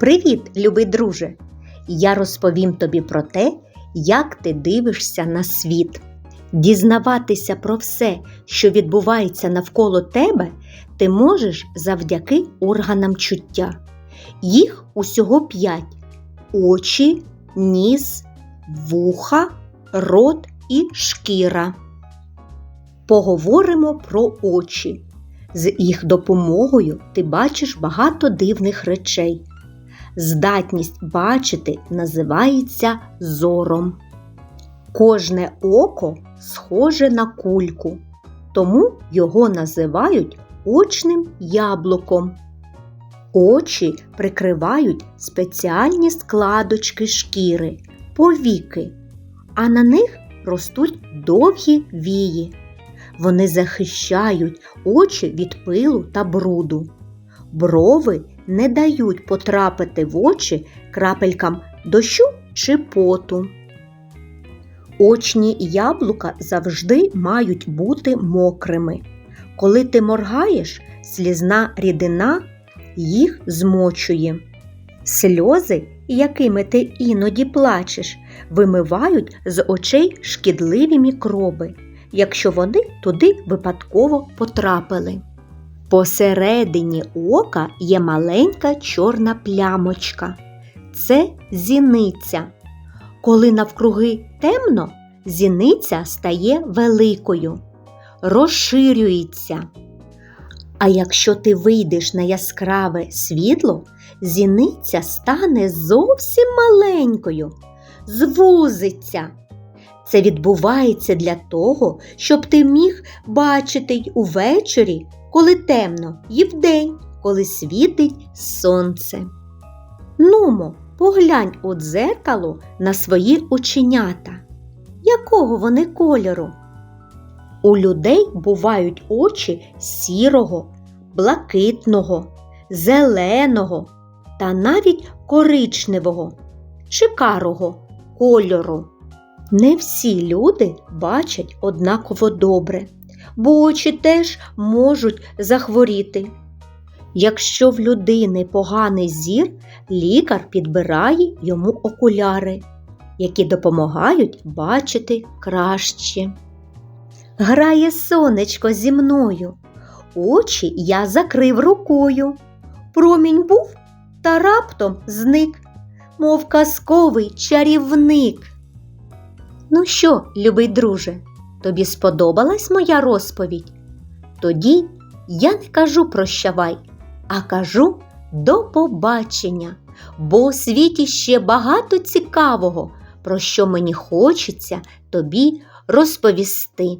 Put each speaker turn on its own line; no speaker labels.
Привіт, любий друже! Я розповім тобі про те, як ти дивишся на світ. Дізнаватися про все, що відбувається навколо тебе, ти можеш завдяки органам чуття. Їх усього п'ять: очі, ніс, вуха, рот і шкіра. Поговоримо про очі. З їх допомогою ти бачиш багато дивних речей. Здатність бачити називається зором. Кожне око схоже на кульку, тому його називають очним яблуком. Очі прикривають спеціальні складочки шкіри, повіки, а на них ростуть довгі вії. Вони захищають очі від пилу та бруду. Брови не дають потрапити в очі крапелькам дощу чи поту. Очні яблука завжди мають бути мокрими. Коли ти моргаєш, слізна рідина їх змочує. Сльози, якими ти іноді плачеш, вимивають з очей шкідливі мікроби, якщо вони туди випадково потрапили. Посередині ока є маленька чорна плямочка. Це зіниця. Коли навкруги темно, зіниця стає великою, розширюється. А якщо ти вийдеш на яскраве світло, зіниця стане зовсім маленькою, звузиться. Це відбувається для того, щоб ти міг бачити й увечері, коли темно, і вдень, коли світить сонце. Нумо, поглянь у дзеркало на свої оченята. Якого вони кольору? У людей бувають очі сірого, блакитного, зеленого та навіть коричневого чи карого кольору. Не всі люди бачать однаково добре, бо очі теж можуть захворіти. Якщо в людини поганий зір, лікар підбирає йому окуляри, які допомагають бачити краще. Грає сонечко зі мною, очі я закрив рукою. Промінь був та раптом зник, мов казковий чарівник. Ну що, любий друже, тобі сподобалась моя розповідь? Тоді я не кажу прощавай, а кажу до побачення, бо у світі ще багато цікавого, про що мені хочеться тобі розповісти.